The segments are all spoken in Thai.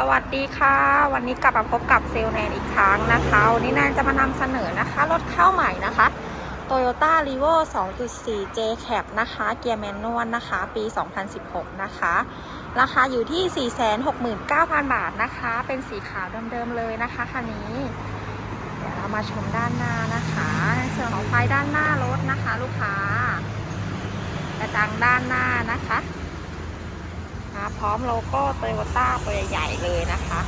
สวัสดีค่ะ วันนี้กลับมาพบกับเซลแนนอีกครั้งนะคะวันนี้แนนจะมานำเสนอนะคะ รถเข้าใหม่นะคะ Toyota r e v o 2.4 J Cap นะคะ เกียร์แมนนวลนะคะ ปี 2016 นะคะ ราคาอยู่ที่ 469,000 บาทนะคะ เป็นสีขาวเดิมๆเลยนะคะคันนี้ เดี๋ยวเรามาชมด้านหน้านะคะในส่วนของไฟด้านหน้ารถนะคะ ลูกค้ากระจังด้านหน้านะคะ มาพร้อมโลโก้โตโยต้าตัวใหญ่เลยนะคะ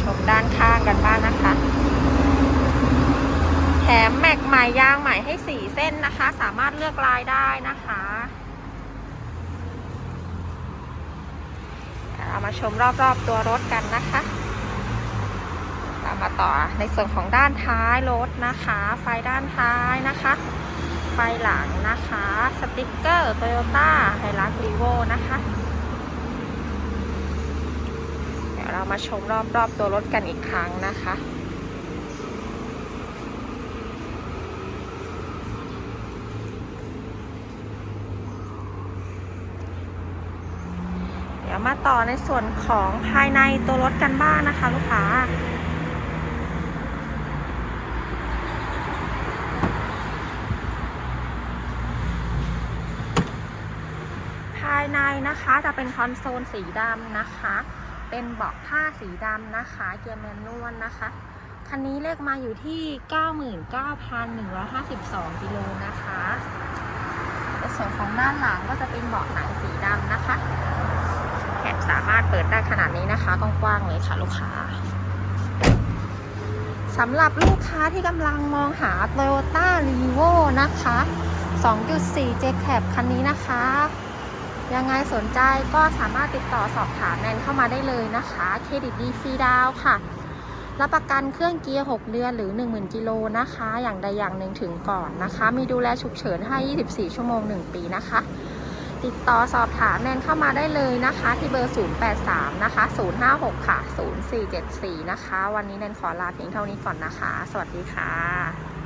ชมด้านข้างกันบ้างนะคะ แถมแม็กใหม่ยางใหม่ให้4เส้นนะคะ สามารถเลือกลายได้นะคะเรามาชมรอบๆตัวรถกันนะคะเรามาต่อในส่วนของด้านท้ายรถนะคะ ไฟด้านท้ายนะคะ ไฟหลังนะคะ สติกเกอร์ Toyota h i l u x r e v o นะคะ เดี๋ยวเรามาชมรอบๆตัวรถกันอีกครั้งนะคะเดี๋ยวมาต่อในส่วนของภายในตัวรถกันบ้างนะคะ ลูกค้าายในนะคะจะเป็นคอนโซลสีดำนะคะ เป็นเบาะผ้าสีดำนะคะ เกียร์แมนนวลนะคะ คันนี้เลขมาอยู่ที่ 99,152กิโลนะคะในส่วนของด้านหลังก็จะเป็นเบาะหนังสีดำนะคะแถบสามารถเปิดได้ขนาดนี้นะคะกว้างๆเลยค่ะลูกค้าสำหรับลูกค้าที่กำลังมองหา Toyota r e v o นะคะ 2.4 J Cap คันนี้นะคะ ยังไงสนใจก็สามารถติดต่อสอบถามแนนเข้ามาได้เลยนะคะ เครดิตดีฟรีดาวค่ะ รับประกันเครื่องเกียร์ 6 เดือนหรือ 10,000 กิโลนะคะ อย่างใดอย่างหนึ่งถึงก่อนนะคะ มีดูแลฉุกเฉินให้ 24 ชั่วโมง 1 ปีนะคะ ติดต่อสอบถามแนนเข้ามาได้เลยนะคะ ที่เบอร์ 083 นะคะ 056 ค่ะ 0474 นะคะ วันนี้แนนขอลาเพียงเท่านี้ก่อนนะคะ สวัสดีค่ะ